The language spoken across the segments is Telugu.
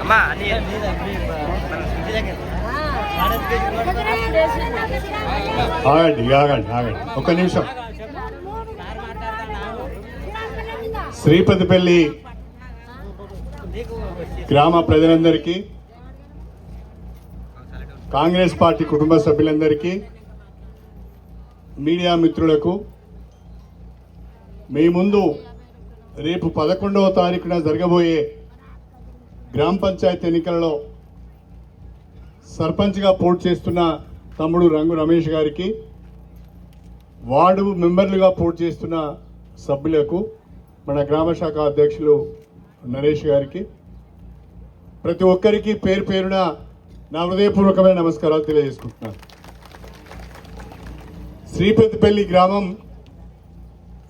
అమ్మా ఆగండి ఆగండి ఆగండి. ఒక నిమిషం. శ్రీపతిపల్లి గ్రామ ప్రజలందరికీ కాంగ్రెస్ పార్టీ కుటుంబ సభ్యులందరికీ మీడియా మిత్రులకు మీ ముందు రేపు పదకొండవ తారీఖున జరగబోయే గ్రామ పంచాయతీ ఎన్నికలలో సర్పంచ్గా పోటీ చేస్తున్న తమ్ముడు రంగు రమేష్ గారికి వార్డు మెంబర్లుగా పోటీ చేస్తున్న సభ్యులకు మన గ్రామ శాఖ అధ్యక్షులు నరేష్ గారికి ప్రతి ఒక్కరికి పేరు పేరున నా హృదయపూర్వకమైన నమస్కారాలు తెలియజేసుకుంటున్నాను. శ్రీపతిపల్లి గ్రామం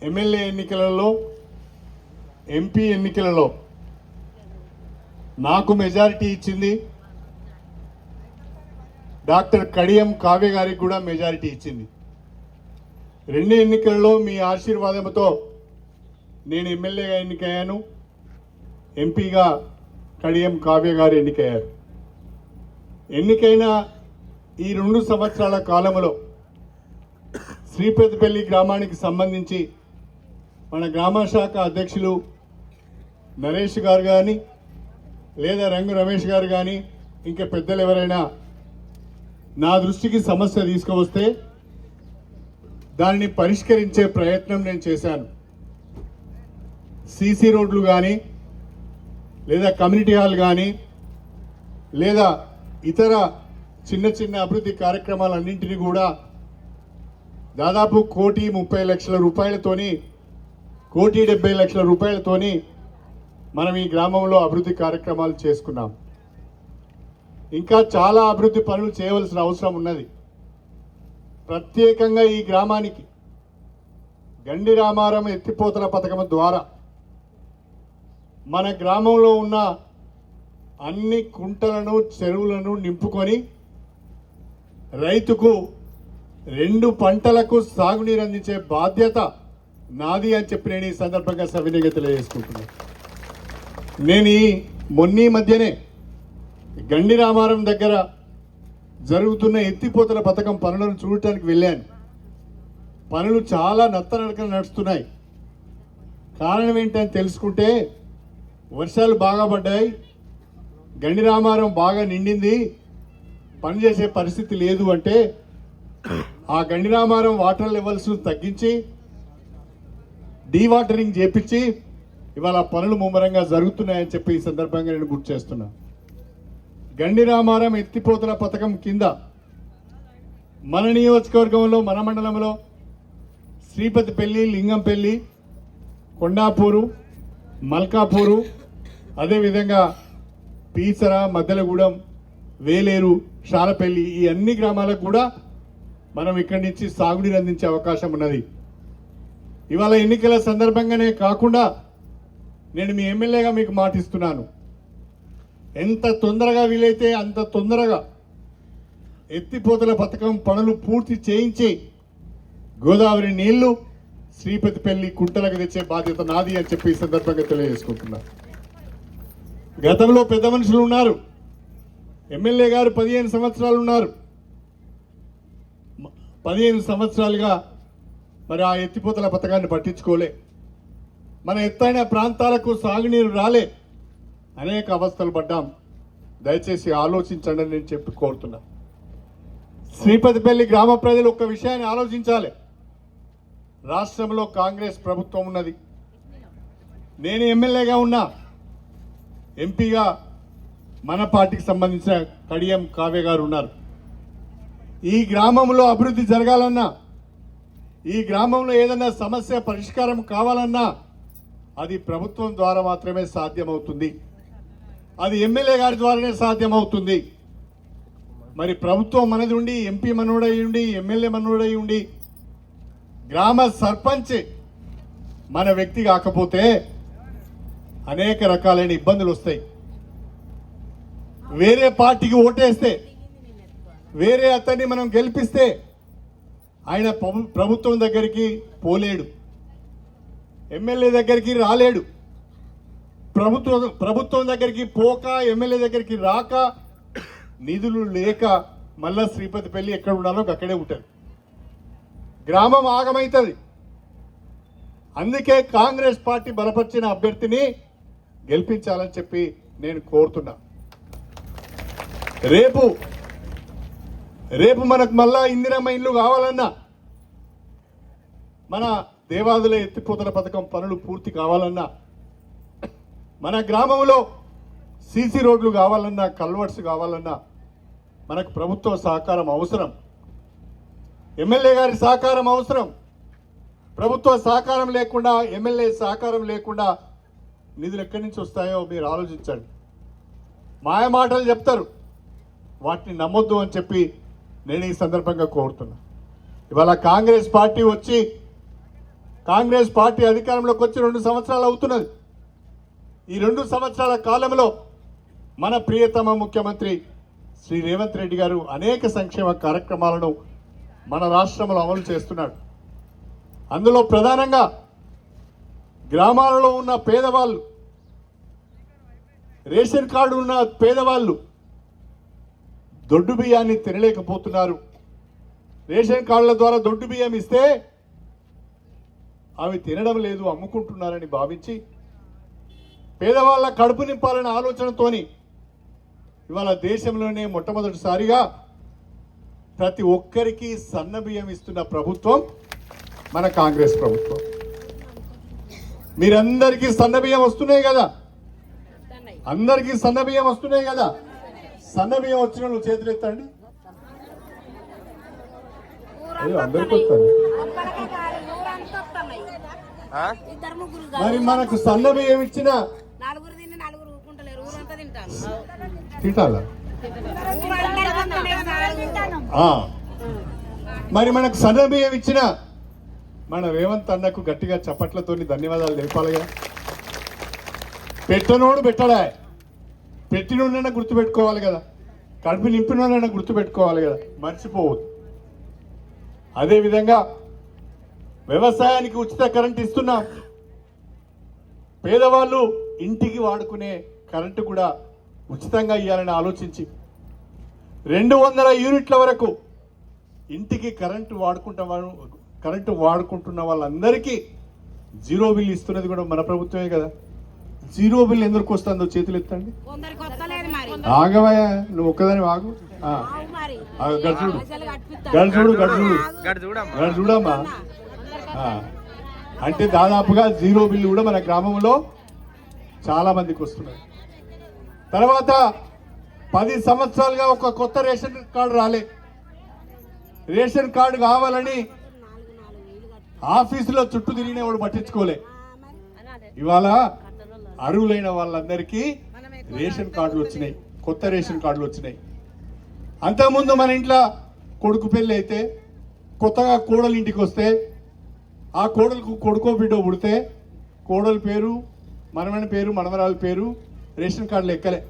ఎమ్మెల్యే ఎన్నికలలో ఎంపీ ఎన్నికలలో నాకు మెజారిటీ ఇచ్చింది. డాక్టర్ కడియం కావ్య గారికి కూడా మెజారిటీ ఇచ్చింది. రెండు ఎన్నికలలో మీ ఆశీర్వాదంతో నేను ఎమ్మెల్యేగా ఎన్నికయ్యాను. ఎంపీగా కడియం కావ్య గారు ఎన్నికయ్యారు. ఎన్నికైన ఈ రెండు సంవత్సరాల కాలంలో శ్రీపతిపల్లి గ్రామానికి సంబంధించి మన గ్రామ శాఖ అధ్యక్షులు నరేష్ గారు కానీ లేదా రంగు రమేష్ గారు కానీ ఇంకా పెద్దలు ఎవరైనా నా దృష్టికి సమస్య తీసుకువస్తే దానిని పరిష్కరించే ప్రయత్నం నేను చేశాను. సీసీ రోడ్లు కానీ లేదా కమ్యూనిటీ హాల్ కానీ లేదా ఇతర చిన్న చిన్న అభివృద్ధి కార్యక్రమాలన్నింటినీ కూడా దాదాపు కోటి ముప్పై లక్షల రూపాయలతోని కోటి డెబ్బై లక్షల రూపాయలతోని మనం ఈ గ్రామంలో అభివృద్ధి కార్యక్రమాలు చేసుకున్నాం. ఇంకా చాలా అభివృద్ధి పనులు చేయవలసిన అవసరం ఉన్నది. ప్రత్యేకంగా ఈ గ్రామానికి గండి రామారం ఎత్తిపోతల పథకం ద్వారా మన గ్రామంలో ఉన్న అన్ని కుంటలను చెరువులను నింపుకొని రైతుకు రెండు పంటలకు సాగునీరు అందించే బాధ్యత నాది అని చెప్పి నేను ఈ సందర్భంగా సవినీయంగా తెలియజేసుకుంటున్నాను. నేను ఈ మొన్నీ మధ్యనే గండి రామారం దగ్గర జరుగుతున్న ఎత్తిపోతల పథకం పనులను చూడటానికి వెళ్ళాను. పనులు చాలా నత్తనడకలు నడుస్తున్నాయి. కారణం ఏంటని తెలుసుకుంటే వర్షాలు బాగా పడ్డాయి. గండి రామారం బాగా నిండింది. పనిచేసే పరిస్థితి లేదు అంటే ఆ Gandi Ramaram water levels dewatering dewatering చేపించి ఇవాళ పనులు ముమ్మరంగా జరుగుతున్నాయని చెప్పి ఈ సందర్భంగా నేను గుర్తు చేస్తున్నా. గండి రామారం ఎత్తిపోతల పథకం కింద మన నియోజకవర్గంలో మన మండలంలో శ్రీపతిపల్లి లింగంపల్లి కొండాపూరు మల్కాపూరు అదేవిధంగా పీసర మద్దెలగూడెం వేలేరు షారపల్లి ఈ అన్ని గ్రామాలకు కూడా మనం ఇక్కడి నుంచి సాగునీరు అందించే అవకాశం ఉన్నది. ఇవాళ ఎన్నికల సందర్భంగానే కాకుండా నేను మీ ఎమ్మెల్యేగా మీకు మాటిస్తున్నాను. ఎంత తొందరగా వీలైతే అంత తొందరగా ఎత్తిపోతల పథకం పనులు పూర్తి చేయించి గోదావరి నీళ్ళు శ్రీపతిపల్లి కుంటలకు తెచ్చే బాధ్యత నాది అని చెప్పి ఈ సందర్భంగా తెలియజేసుకుంటున్నా. గతంలో పెద్ద మనుషులు ఉన్నారు. ఎమ్మెల్యే గారు పదిహేను సంవత్సరాలు ఉన్నారు. పదిహేను సంవత్సరాలుగా మరి ఆ ఎత్తిపోతల పథకాన్ని పట్టించుకోలే. మన ఎత్తైన ప్రాంతాలకు సాగునీరు రాలే. అనేక అవస్థలు పడ్డాం. దయచేసి ఆలోచించండి అని నేను చెప్పి కోరుతున్నా. శ్రీపతిపల్లి గ్రామ ప్రజలు ఒక్క విషయాన్ని ఆలోచించాలి. రాష్ట్రంలో కాంగ్రెస్ ప్రభుత్వం ఉన్నది. నేను ఎమ్మెల్యేగా ఉన్నా. ఎంపీగా మన పార్టీకి సంబంధించిన కడియం కావ్య గారు ఉన్నారు. ఈ గ్రామంలో అభివృద్ధి జరగాలన్నా ఈ గ్రామంలో ఏదైనా సమస్య పరిష్కారం కావాలన్నా అది ప్రభుత్వం ద్వారా మాత్రమే సాధ్యమవుతుంది. అది ఎమ్మెల్యే గారి ద్వారానే సాధ్యమవుతుంది. మరి ప్రభుత్వం మనది ఉండి ఎంపీ మనోడై ఉండి ఎమ్మెల్యే మనోడై ఉండి గ్రామ సర్పంచ్ మన వ్యక్తి కాకపోతే అనేక రకాలైన ఇబ్బందులు వస్తాయి. వేరే పార్టీకి ఓటేస్తే వేరే అతన్ని మనం గెలిపిస్తే ఆయన ప్రభుత్వం దగ్గరికి పోలేడు. ఎమ్మెల్యే దగ్గరికి రాలేడు. ప్రభుత్వం ప్రభుత్వం దగ్గరికి పోక ఎమ్మెల్యే దగ్గరికి రాక నిధులు లేక మళ్ళా శ్రీపతి పెళ్ళి ఎక్కడ ఉండాలో అక్కడే ఉంటుంది గ్రామం ఆగమైతుంది. అందుకే కాంగ్రెస్ పార్టీ బలపరిచిన అభ్యర్థిని గెలిపించాలని చెప్పి నేను కోరుతున్నా. రేపు రేపు మనకు మళ్ళా ఇందిరమ్మ ఇల్లు కావాలన్నా మన దేవాదుల ఎత్తిపోతల పథకం పనులు పూర్తి కావాలన్నా మన గ్రామంలో సీసీ రోడ్లు కావాలన్నా కల్వర్ట్స్ కావాలన్నా మనకు ప్రభుత్వ సహకారం అవసరం. ఎమ్మెల్యే గారి సహకారం అవసరం. ప్రభుత్వ సహకారం లేకుండా ఎమ్మెల్యే సహకారం లేకుండా నిధులు ఎక్కడి నుంచి వస్తాయో మీరు ఆలోచించండి. మాయ మాటలు చెప్తారు. వాటిని నమ్మొద్దు అని చెప్పి నేను ఈ సందర్భంగా కోరుతున్నా. ఇవాళ కాంగ్రెస్ పార్టీ వచ్చి కాంగ్రెస్ పార్టీ అధికారంలోకి వచ్చి రెండు సంవత్సరాలు అవుతున్నది. ఈ రెండు సంవత్సరాల కాలంలో మన ప్రియతమ ముఖ్యమంత్రి శ్రీ రేవంత్ రెడ్డి గారు అనేక సంక్షేమ కార్యక్రమాలను మన రాష్ట్రంలో అమలు చేస్తున్నాడు అందులో ప్రధానంగా గ్రామాలలో ఉన్న పేదవాళ్ళు రేషన్ కార్డు ఉన్న పేదవాళ్ళు దొడ్డు బియ్యాన్ని తినలేకపోతున్నారు. రేషన్ కార్డుల ద్వారా దొడ్డు బియ్యం ఇస్తే అవి తినడం లేదు అమ్ముకుంటున్నారని భావించి పేదవాళ్ళ కడుపు నింపాలనే ఆలోచనతోని ఇవాళ దేశంలోనే మొట్టమొదటిసారిగా ప్రతి ఒక్కరికి సన్న బియ్యం ఇస్తున్న ప్రభుత్వం మన కాంగ్రెస్ ప్రభుత్వం. మీరందరికీ సన్న బియ్యం వస్తున్నాయి కదా? అందరికీ సన్న బియ్యం వస్తున్నాయి కదా? సన్న బియ్యం వచ్చిన వాళ్ళు చేతులు ఎత్తండి. అయ్యో, అందరికీ వస్తాయి. మరి మనకు సన్న బియ్యం ఇచ్చిన తింటాలా. మరి మనకు సన్న బియ్యం ఇచ్చిన మన రేవంత్ అన్నకు గట్టిగా చప్పట్లతో ధన్యవాదాలు తెలిపాలిగా పెట్టనోడు పెట్టడా పెట్టినోడైనా గుర్తుపెట్టుకోవాలి కదా. కడుపు నింపినోడైనా గుర్తుపెట్టుకోవాలి కదా. మర్చిపోవద్దు. అదేవిధంగా వ్యవసాయానికి ఉచిత కరెంట్ ఇస్తున్నాం. పేదవాళ్ళు ఇంటికి వాడుకునే కరెంటు కూడా ఉచితంగా ఇవ్వాలని ఆలోచించి రెండు వందల యూనిట్ల వరకు ఇంటికి కరెంటు వాడుకుంటా వాళ్ళు కరెంటు వాడుకుంటున్న వాళ్ళందరికీ జీరో బిల్ ఇస్తున్నది కూడా మన ప్రభుత్వమే కదా. జీరో బిల్ ఎందుకు వస్తుందో చేతులు ఎత్తండి. ఆగవయ్యా నువ్వు ఒక్కదాని ఆగు. ఆ, ఆవు మరి. ఆ, అంటే దాదాపుగా జీరో బిల్లు కూడా మన గ్రామంలో చాలా మందికి వస్తున్నాయి. తర్వాత పది సంవత్సరాలుగా ఒక కొత్త రేషన్ కార్డు రాలే. రేషన్ కార్డు కావాలని ఆఫీసులో చుట్టూ తిరిగిన వాడు పట్టించుకోలే. ఇవాళ అర్హులైన వాళ్ళందరికీ రేషన్ కార్డులు వచ్చినాయి. కొత్త రేషన్ కార్డులు వచ్చినాయి. అంతకుముందు మన ఇంట్లో కొడుకు పెళ్ళి అయితే కొత్తగా కోడలింటికి వస్తే ఆ కోడలకు కొడుకో బిడ్డో పుడితే కోడల పేరు మనమైన పేరు మనవరాల పేరు రేషన్ కార్డులు ఎక్కలే.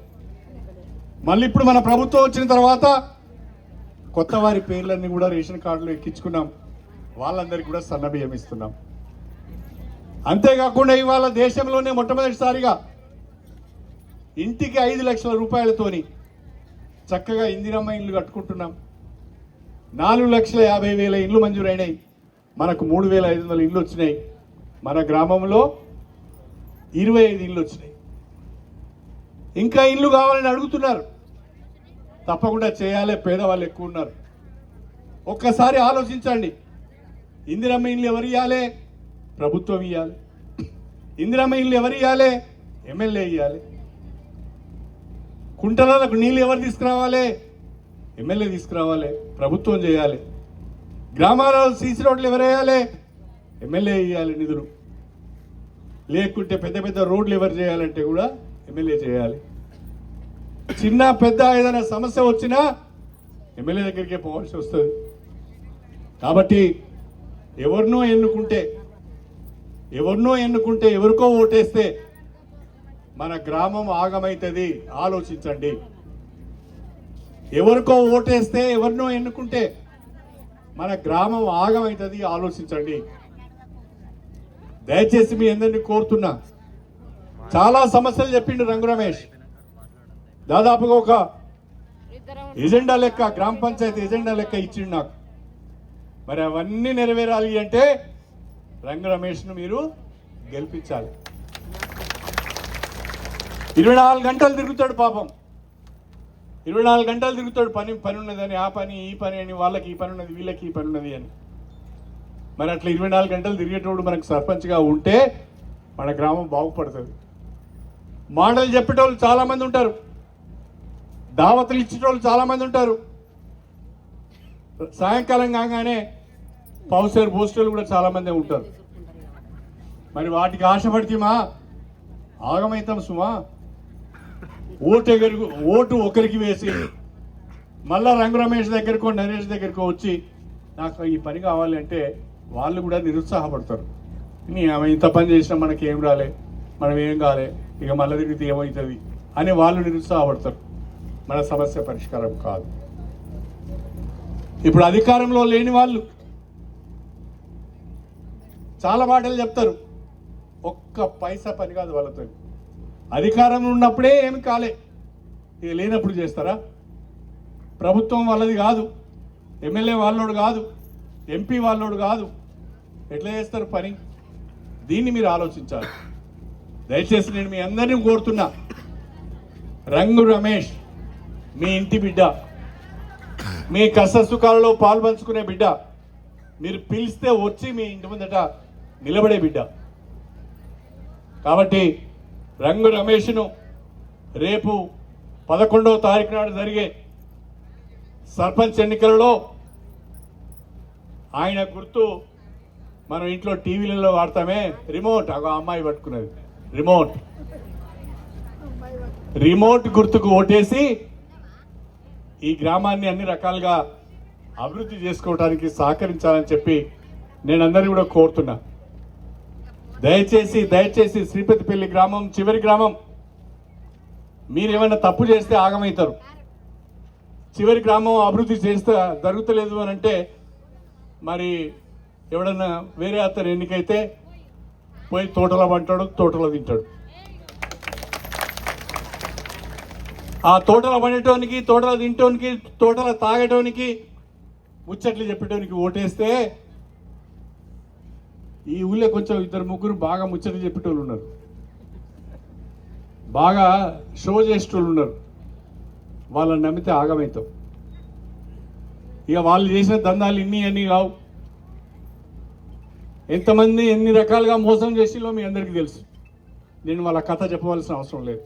మళ్ళీ ఇప్పుడు మన ప్రభుత్వం వచ్చిన తర్వాత కొత్త వారి పేర్లన్నీ కూడా రేషన్ కార్డులు ఎక్కించుకున్నాం. వాళ్ళందరికీ కూడా సన్నబియ్యం ఇస్తున్నాం. అంతేకాకుండా ఇవాళ దేశంలోనే మొట్టమొదటిసారిగా ఇంటికి ఐదు లక్షల రూపాయలతోని చక్కగా ఇందిరమ్మ ఇల్లు కట్టుకుంటున్నాం. నాలుగు లక్షల యాభై వేల ఇండ్లు మంజూరైనాయి. మనకు మూడు వేల ఐదు వందల ఇల్లు వచ్చినాయి మన గ్రామంలో ఇరవై ఐదు ఇల్లు వచ్చినాయి ఇంకా ఇల్లు కావాలని అడుగుతున్నారు. తప్పకుండా చేయాలి పేదవాళ్ళు ఎక్కువ ఉన్నారు ఒక్కసారి ఆలోచించండి. ఇందిరమ్మ ఇల్లు ఎవరు ఇవ్వాలి ప్రభుత్వం ఇవ్వాలి ఇందిరమ్మ ఇల్లు ఎవరు ఇవ్వాలి ఎమ్మెల్యే ఇవ్వాలి కుంటలకు నీళ్ళు ఎవరు తీసుకురావాలి? ఎమ్మెల్యే తీసుకురావాలి. ప్రభుత్వం చేయాలి. గ్రామాలలో సీసీ రోడ్లు ఎవరు వేయాలి? ఎమ్మెల్యే ఇవ్వాలి నిధులు. లేకుంటే పెద్ద పెద్ద రోడ్లు ఎవరు చేయాలంటే కూడా ఎమ్మెల్యే చేయాలి. చిన్న పెద్ద ఏదైనా సమస్య వచ్చినా ఎమ్మెల్యే దగ్గరికే పోవాల్సి వస్తుంది. కాబట్టి ఎవరినో ఎన్నుకుంటే ఎవరినో ఎన్నుకుంటే ఎవరికో ఓటేస్తే మన గ్రామం ఆగమైతుంది. ఆలోచించండి. ఎవరికో ఓటేస్తే ఎవరినో ఎన్నుకుంటే మన గ్రామం ఆగమైతుంది ఆలోచించండి. దయచేసి మీ అందరినీ కోరుతున్నా. చాలా సమస్యలు చెప్పిండు రంగు రమేష్. దాదాపుగా ఒక ఎజెండా లెక్క గ్రామ పంచాయతీ ఎజెండా లెక్క ఇచ్చిండు నాకు. మరి అవన్నీ నెరవేరాలి అంటే రంగు రమేష్ను మీరు గెలిపించాలి. ఇరవై నాలుగు గంటలు తిరుగుతాడు పాపం. ఇరవై నాలుగు గంటలు తిరుగుతాడు పని పని ఉన్నదని ఆ పని ఈ పని అని వాళ్ళకి ఈ పని ఉన్నది వీళ్ళకి ఈ పని ఉన్నది అని. మరి అట్లా ఇరవై నాలుగు గంటలు తిరిగేటోడు మనకు సర్పంచ్గా ఉంటే మన గ్రామం బాగుపడుతుంది. మాటలు చెప్పేటోళ్ళు చాలామంది ఉంటారు. దావతలు ఇచ్చేటోళ్ళు చాలామంది ఉంటారు. సాయంకాలం కాగానే పౌసర్ పోస్టర్లు కూడా చాలామంది ఉంటారు. మరి వాటికి ఆశపడితేమా ఆగమైతాం సుమా. ఓటు ఎగరు ఓటు ఒకరికి వేసి మళ్ళా రంగు రమేష్ దగ్గరకో నరేష్ దగ్గరకో వచ్చి నాకు ఈ పని కావాలి అంటే వాళ్ళు కూడా నిరుత్సాహపడతారు. నీ ఆమె ఇంత పని చేసినా మనకి ఏం రాలే మనం ఏం కాలే ఇక మళ్ళీ తిరిగితే ఏమవుతుంది అని వాళ్ళు నిరుత్సాహపడతారు. మన సమస్య పరిష్కారం కాదు. ఇప్పుడు అధికారంలో లేని వాళ్ళు చాలా మాటలు చెప్తారు. ఒక్క పైసా పని కాదు వాళ్ళతో అధికారం ఉన్నప్పుడే ఏమి కాలే. ఇక లేనప్పుడు చేస్తారా? ప్రభుత్వం వాళ్ళది కాదు. ఎమ్మెల్యే వాళ్ళోడు కాదు. ఎంపీ వాళ్ళోడు కాదు. ఎట్లా చేస్తారు పని? దీన్ని మీరు ఆలోచించాలి. దయచేసి నేను మీ అందరినీ కోరుతున్నా. రంగు రమేష్ మీ ఇంటి బిడ్డ మీ కష్ట సుఖాలలో పాల్పంచుకునే బిడ్డ మీరు పిలిస్తే వచ్చి మీ ఇంటి ముందట నిలబడే బిడ్డ. కాబట్టి రంగు రమేష్ను రేపు పదకొండవ తారీఖు నాడు జరిగే సర్పంచ్ ఎన్నికలలో ఆయన గుర్తు మనం ఇంట్లో టీవీలలో వాడతామే. రిమోట్. ఒక అమ్మాయి పట్టుకున్నది. రిమోట్. రిమోట్ గుర్తుకు ఓటేసి ఈ గ్రామాన్ని అన్ని రకాలుగా అభివృద్ధి చేసుకోవడానికి సహకరించాలని చెప్పి నేను అందరినీ కూడా కోరుతున్నా. దయచేసి దయచేసి శ్రీపతిపల్లి గ్రామం చివరి గ్రామం. మీరు ఏమైనా తప్పు చేస్తే ఆగమవుతారు చివరి గ్రామం అభివృద్ధి చేస్తే జరుగుతలేదు అని అంటే మరి ఎవడన్నా వేరే అతను ఎన్నికైతే పోయి తోటలో పంటాడు తోటలో తింటాడు. ఆ తోటలో పండేటోనికి తోటలో తింటోనికి తోటలో తాగేటోనికి ముచ్చట్లు చెప్పేటోనికి ఓటేస్తే ఈ ఊళ్ళో కొంచెం ఇద్దరు ముగ్గురు బాగా ముచ్చట చెప్పేటోళ్ళు ఉన్నారు. బాగా షో చేసేటోళ్ళు ఉన్నారు. వాళ్ళని నమ్మితే ఆగమవుతాం. ఇక వాళ్ళు చేసిన దందాలు ఇన్ని అన్ని కావు. ఎంతమంది ఎన్ని రకాలుగా మోసం చేసిందో మీ అందరికీ తెలుసు. నేను వాళ్ళ కథ చెప్పవలసిన అవసరం లేదు.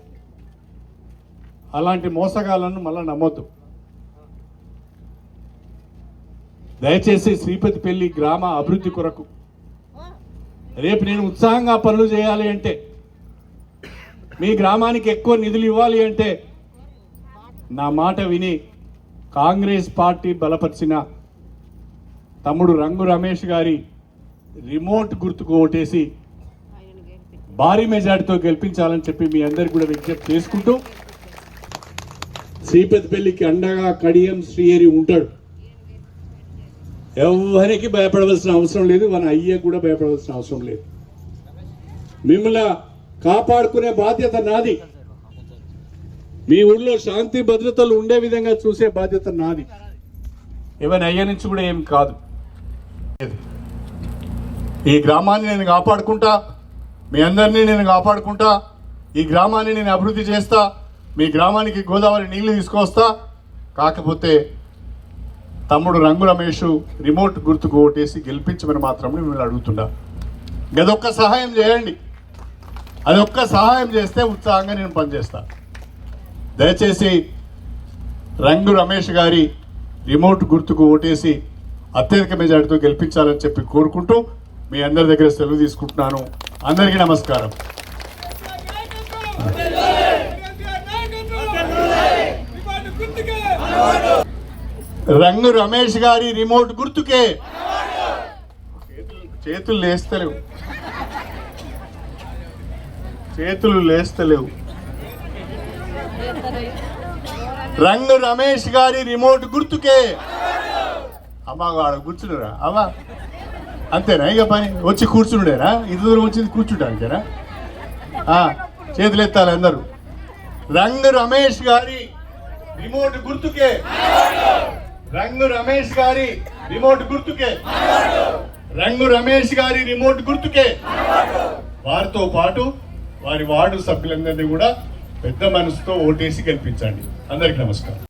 అలాంటి మోసగాలను మళ్ళీ నమ్మొద్దు. దయచేసి శ్రీపతిపల్లి గ్రామ అభివృద్ధి కొరకు రేపు నేను ఉత్సాహంగా పనులు చేయాలి అంటే మీ గ్రామానికి ఎక్కువ నిధులు ఇవ్వాలి అంటే నా మాట విని కాంగ్రెస్ పార్టీ బలపరిచిన తమ్ముడు రంగు రమేష్ గారి రిమోట్ గుర్తుకు ఓటేసి భారీ మెజార్టీతో గెలిపించాలని చెప్పి మీ అందరికి కూడా విజ్ఞప్తి చేసుకుంటూ శ్రీపతిపల్లికి అండగా కడియం శ్రీహరి ఉంటాడు. ఎవరికి భయపడవలసిన అవసరం లేదు మన అయ్య కూడా భయపడవలసిన అవసరం లేదు. మిమ్మల్ని కాపాడుకునే బాధ్యత నాది. మీ ఊళ్ళో శాంతి భద్రతలు ఉండే విధంగా చూసే బాధ్యత నాది. ఏమైనా అయ్య నుంచి కూడా ఏం కాదు. ఈ గ్రామాన్ని నేను కాపాడుకుంటా మీ అందరినీ నేను కాపాడుకుంటా ఈ గ్రామాన్ని నేను అభివృద్ధి చేస్తా మీ గ్రామానికి గోదావరి నీళ్ళు తీసుకొస్తా కాకపోతే తమ్ముడు రంగు రమేష్ రిమోట్ గుర్తుకు ఓటేసి గెలిపించమని మాత్రం మిమ్మల్ని అడుగుతున్నా గదొక్క సహాయం చేయండి అదొక్క సహాయం చేస్తే ఉత్సాహంగా నేను పనిచేస్తా దయచేసి రంగు రమేష్ గారి రిమోట్ గుర్తుకు ఓటేసి అత్యధిక మెజార్టీతో గెలిపించాలని చెప్పి కోరుకుంటూ మీ అందరి దగ్గర సెలవు తీసుకుంటున్నాను అందరికీ నమస్కారం రంగు రమేష్ గారి రిమోట్ గుర్తుకే. చేతులు- చేతులు లేస్తలేవు. చేతులు లేస్తలేవు. రంగు రమేష్ గారి రిమోట్ గుర్తుకే. అమ్మా వాడు కూర్చున్నారా అమ్మా. అంతేనా? ఇక పని. వచ్చి కూర్చుండేనా? ఇంత దూరం వచ్చింది కూర్చుంటా అంతేనా? చేతులు చేతులెత్తాలి అందరూ. రంగు రమేష్ గారి రిమోట్ గుర్తుకే. రంగు రమేష్ గారి రిమోట్ గుర్తుకే. రంగు రమేష్ గారి రిమోట్ గుర్తుకే. వారితో పాటు వారి వార్డు సభ్యులందరినీ కూడా పెద్ద మనసుతో ఓటేసి గెలిపించండి. అందరికి నమస్కారం.